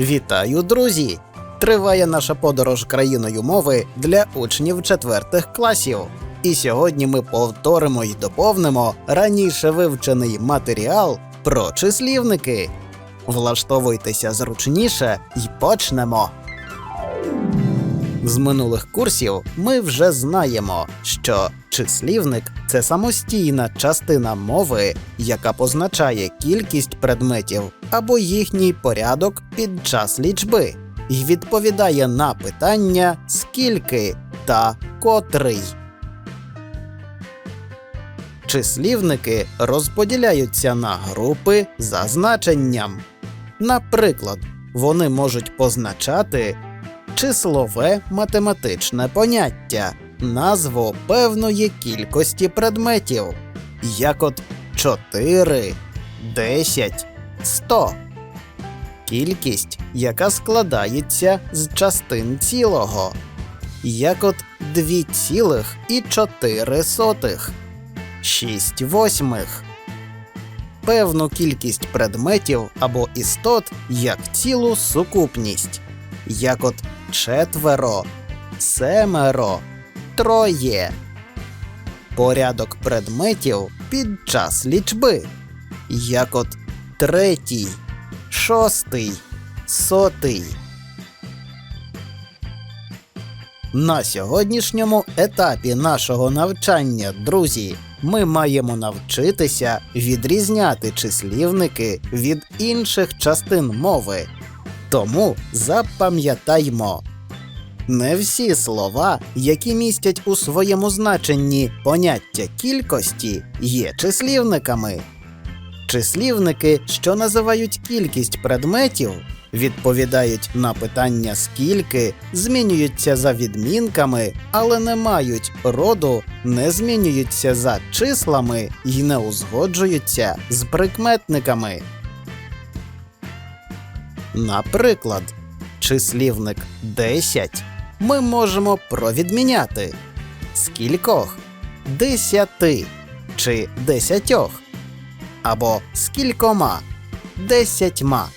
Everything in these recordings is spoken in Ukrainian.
Вітаю, друзі! Триває наша подорож країною мови для учнів четвертих класів. І сьогодні ми повторимо й доповнимо раніше вивчений матеріал про числівники. Влаштовуйтеся зручніше і почнемо. З минулих курсів ми вже знаємо, що числівник це самостійна частина мови, яка позначає кількість предметів або їхній порядок під час лічби, і відповідає на питання скільки та котрий. Числівники розподіляються на групи за значенням. Наприклад, вони можуть позначати числове математичне поняття, назву певної кількості предметів, як от 4, 10, 100. Кількість, яка складається з частин цілого, як от 2,4, 6 восьмих. Певну кількість предметів або істот як цілу сукупність, як от четверо, семеро, троє. Порядок предметів під час лічби, як от третій, шостий, сотий. На сьогоднішньому етапі нашого навчання, друзі, ми маємо навчитися відрізняти числівники від інших частин мови. Тому запам'ятаймо. Не всі слова, які містять у своєму значенні поняття кількості, є числівниками. Числівники, що називають кількість предметів, відповідають на питання скільки, змінюються за відмінками, але не мають роду, не змінюються за числами і не узгоджуються з прикметниками. Наприклад, числівник 10 ми можемо провідміняти. Скількох, десяти чи десятьох, або скількома, десятьма.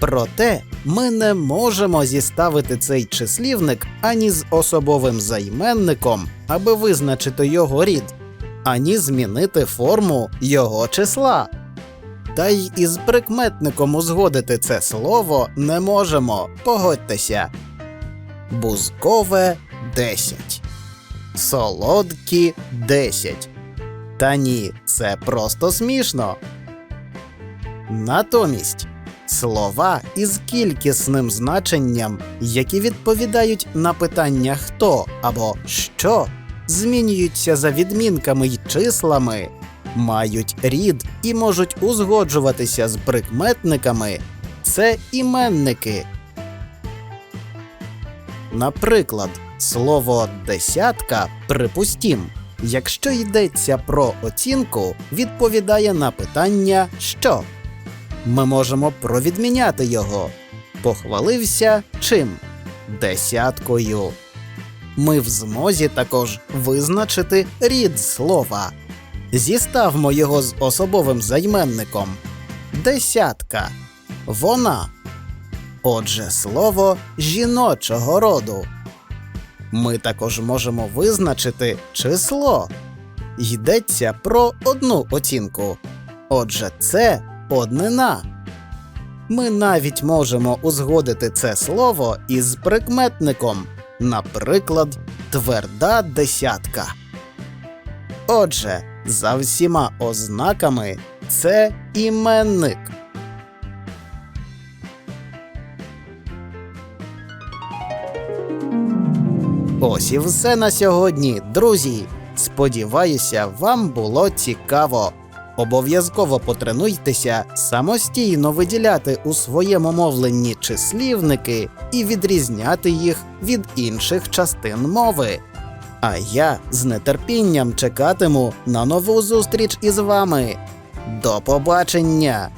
Проте ми не можемо зіставити цей числівник ані з особовим займенником, аби визначити його рід, ані змінити форму його числа. Та й із прикметником узгодити це слово не можемо, погодьтеся. Бузкове 10. Солодкі 10. Та ні, це просто смішно. Натомість слова із кількісним значенням, які відповідають на питання хто або що, змінюються за відмінками й числами, мають рід і можуть узгоджуватися з прикметниками. Це іменники. Наприклад, слово десятка припустім, якщо йдеться про оцінку, відповідає на питання що. Ми можемо провідміняти його. Похвалився чим? Десяткою. Ми в змозі також визначити рід слова. Зіставмо його з особовим займенником. Десятка. Вона. Отже, слово жіночого роду. Ми також можемо визначити число. Йдеться про одну оцінку. Отже, це однина. Ми навіть можемо узгодити це слово із прикметником, наприклад, тверда десятка. Отже, за всіма ознаками це іменник. Ось і все на сьогодні, друзі. Сподіваюся, вам було цікаво. Обов'язково потренуйтеся самостійно виділяти у своєму мовленні числівники і відрізняти їх від інших частин мови. А я з нетерпінням чекатиму на нову зустріч із вами. До побачення!